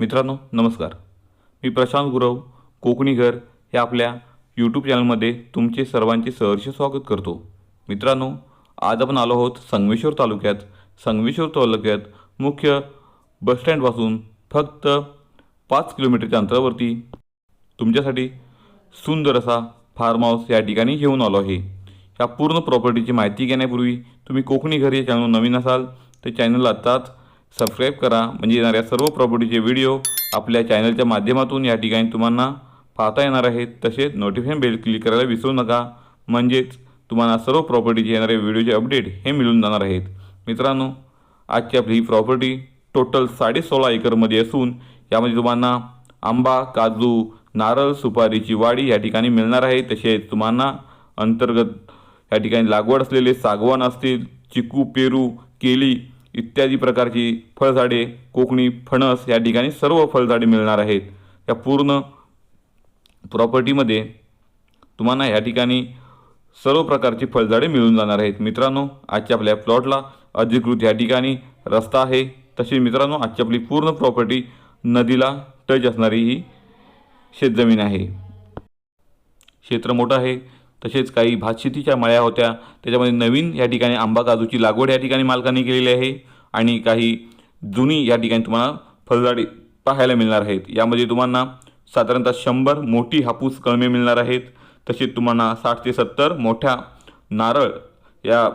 मित्रांनो नमस्कार. मी प्रशांत गुरव कोकणी घर या आपल्या यूट्यूब चॅनलमध्ये तुमचे सर्वांचे सहर्ष स्वागत करतो. मित्रांनो आज आपण आलो आहोत संगमेश्वर तालुक्यात. संगमेश्वर तालुक्यात मुख्य बसस्टँडपासून फक्त पाच किलोमीटरच्या अंतरावरती तुमच्यासाठी सुंदर असा फार्म हाऊस या ठिकाणी घेऊन आलो आहे. या पूर्ण प्रॉपर्टीची माहिती घेण्यापूर्वी तुम्ही कोकणी घर या चॅनल नवीन असाल तर चॅनलला आत्ताच सबस्क्राईब करा. म्हणजे येणाऱ्या सर्व प्रॉपर्टीचे व्हिडिओ आपल्या चॅनलच्या माध्यमातून या ठिकाणी तुम्हाला पाहता येणार आहेत. तसेच नोटिफिकेशन बेल क्लिक करायला विसरू नका. म्हणजेच तुम्हाला सर्व प्रॉपर्टीचे येणारे व्हिडिओचे अपडेट हे मिळून जाणार आहेत. मित्रांनो आजची आपली ही प्रॉपर्टी टोटल साडे सोळा एकरमध्ये असून यामध्ये तुम्हाला आंबा काजू नारळ सुपारीची वाडी या ठिकाणी मिळणार आहे. तसेच तुम्हाला अंतर्गत या ठिकाणी लागवड असलेले सागवान असतील चिकू पेरू केली इत्यादी प्रकारची फळझाडे कोकणी फणस या ठिकाणी सर्व फळझाडे मिळणार आहेत. या पूर्ण प्रॉपर्टीमध्ये तुम्हाला या ठिकाणी सर्व प्रकारची फळझाडे मिळून जाणार आहेत. मित्रांनो आजच्या आपल्या प्लॉटला अधिकृत या ठिकाणी रस्ता आहे. तसेच मित्रांनो आजची आपली पूर्ण प्रॉपर्टी नदीला टच असणारी ही शेतजमीन आहे. क्षेत्र मोठं आहे. तसेच काही भातशेतीच्या मळ्या होत्या. त्याच्यामध्ये नवीन या ठिकाणी आंबा काजूची लागवड या ठिकाणी मालकांनी केलेली आहे आणि काही जुनी या ठिकाणी तुम्हाला फळझाडे पाहायला मिळणार आहेत. यामध्ये तुम्हाला साधारणतः शंभर मोठी हापूस कळमे मिळणार आहेत. तसेच तुम्हाला साठ ते सत्तर मोठ्या नारळ या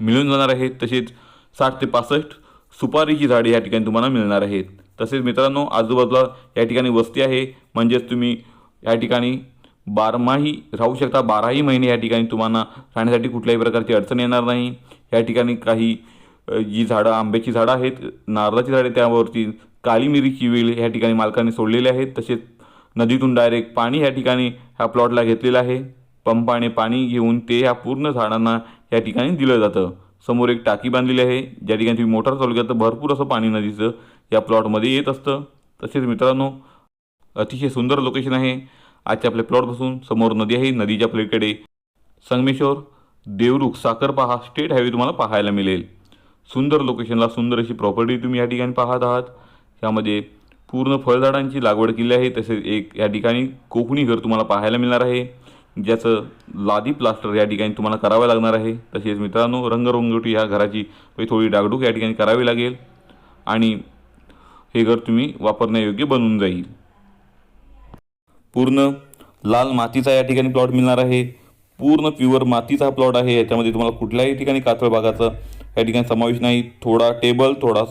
मिळून जाणार आहेत. तसेच साठ ते पासष्ट सुपारीची झाडे या ठिकाणी तुम्हाला मिळणार आहेत. तसेच मित्रांनो आजूबाजूला या ठिकाणी वस्ती आहे. म्हणजेच तुम्ही या ठिकाणी बारमाही राहू शकता. बाराही महिने या ठिकाणी तुम्हाला राहण्यासाठी कुठल्याही प्रकारची अडचण येणार नाही. या ठिकाणी काही जी झाडं आंब्याची झाडं आहेत नारळाची झाडे त्यावरती काळी मिरीची वेल या ठिकाणी मालकाने सोडलेले आहेत. तसेच नदीतून डायरेक्ट पाणी या ठिकाणी ह्या प्लॉटला घेतलेलं आहे. पंपाने पाणी घेऊन ते ह्या पूर्ण झाडांना या ठिकाणी दिलं जातं. समोर एक टाकी बांधलेली आहे. ज्या ठिकाणी तुम्ही मोटर चालू केलं तर भरपूर असं पाणी नदीचं या प्लॉटमध्ये येत असतं. तसेच मित्रांनो अतिशय सुंदर लोकेशन आहे. आजच्या आपल्या प्लॉटपासून समोर नदी आहे नदीच्या पलीकडे. संगमेश्वर देवरुख साखरपा स्टेट हायवे तुम्हाला पाहायला मिळेल. सुंदर लोकेशनला सुंदर अशी प्रॉपर्टी तुम्ही या ठिकाणी पाहत आहात. त्यामध्ये पूर्ण फळझाडांची लागवड केली आहे तसेच एक या ठिकाणी कोकणी घर तुम्हाला पाहायला मिळणार आहे. ज्याचं लादी प्लास्टर या ठिकाणी तुम्हाला करावं लागणार आहे. तसेच मित्रांनो रंगरंगोटी ह्या घराची म्हणजे थोडी डागडूक या ठिकाणी करावी लागेल. आणि हे घर तुम्ही वापरण्यायोग्य बनून जाईल. पूर्ण लाल मातीचा या ठिकाणी प्लॉट मिळणार आहे. पूर्ण प्युअर मातीचा प्लॉट आहे. याच्यामध्ये तुम्हाला कुठल्याही ठिकाणी कातळ भागाचा या ठिकाणी समावेश नाही. थोडा टेबल थोडा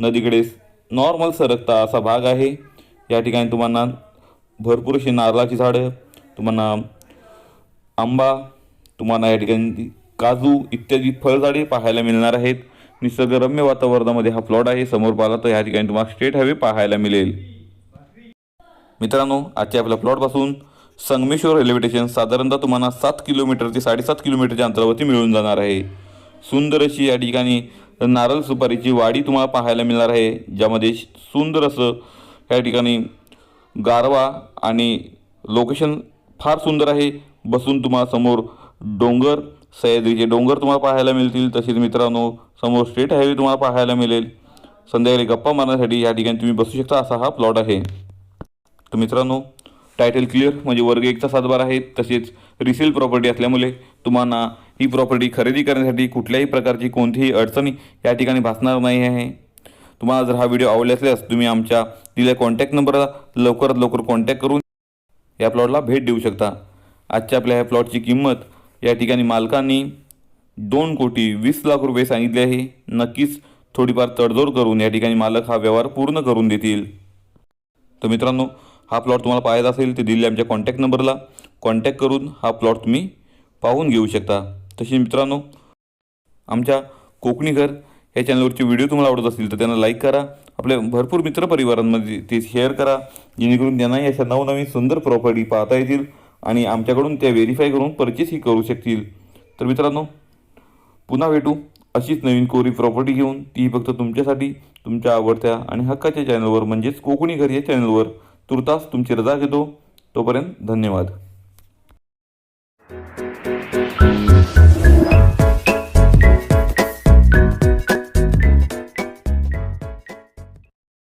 नदीकडे नॉर्मल सरकता असा भाग आहे. या ठिकाणी तुम्हाला भरपूर अशी नारळाची झाडं तुम्हाला आंबा तुम्हाला या ठिकाणी काजू इत्यादी फळझाडे पाहायला मिळणार आहेत. निसर्गरम्य वातावरणामध्ये हा प्लॉट आहे. समोर पाहिला तर या ठिकाणी तुम्हाला स्टेट हायवे पाहायला मिळेल. मित्रांनो आजच्या आपल्या प्लॉटपासून संगमेश्वर रेल्वे स्टेशन साधारणतः तुम्हाला सात किलोमीटर ते साडेसात किलोमीटरच्या अंतरावरती मिळून जाणार आहे. सुंदर अशी या ठिकाणी नारळ सुपारीची वाडी तुम्हाला पाहायला मिळणार आहे ज्यामध्ये सुंदर असं या ठिकाणी गारवा आणि लोकेशन फार सुंदर आहे. बसून तुम्हाला समोर डोंगर सह्याद्रीचे डोंगर तुम्हाला पाहायला मिळतील तसेच मित्रांनो समोर स्टेट हायवे तुम्हाला पाहायला मिळेल. संध्याकाळी गप्पा मारण्यासाठी या ठिकाणी तुम्ही बसू शकता असा हा प्लॉट आहे. तर मित्रांनो टायटल क्लिअर म्हणजे वर्ग एकचा सातबार आहे. तसेच रिसेल प्रॉपर्टी असल्यामुळे तुम्हाला ही प्रॉपर्टी खरेदी करण्यासाठी कुठल्याही प्रकारची कोणतीही अडचणी या ठिकाणी भासणार नाही आहे. तुम्हाला जर हा व्हिडिओ आवडला असल्यास तुम्ही आमच्या दिल्या कॉन्टॅक्ट नंबरला लवकरात लवकर कॉन्टॅक्ट करून या प्लॉटला भेट देऊ शकता. आजच्या आपल्या ह्या प्लॉटची किंमत या ठिकाणी मालकांनी दोन कोटी वीस लाख रुपये सांगितले आहे. नक्कीच थोडीफार तडजोड करून या ठिकाणी मालक हा व्यवहार पूर्ण करून देतील. तर मित्रांनो हा प्लॉट तुम्हाला पाहायचा असेल तर दिलेल्या आमच्या कॉन्टॅक्ट नंबरला कॉन्टॅक्ट करून हा प्लॉट तुम्ही पाहून घेऊ शकता. तसेच मित्रांनो आमच्या कोकणी घर या चॅनलवरचे व्हिडिओ तुम्हाला आवडत असतील तर त्यांना लाईक करा. आपल्या भरपूर मित्रपरिवारांमध्ये ते शेअर करा. जेणेकरून त्यांनाही अशा नवनवीन सुंदर प्रॉपर्टी पाहता येतील आणि आमच्याकडून त्या व्हेरीफाय करून परचेसही करू शकतील. तर मित्रांनो पुन्हा भेटू अशीच नवीन कोरी प्रॉपर्टी घेऊन. ती फक्त तुमच्यासाठी तुमच्या आवडत्या आणि हक्काच्या चॅनलवर म्हणजेच कोकणी घर या चॅनलवर तुर्तास तुमची रजा घेतो. तोपर्यंत धन्यवाद.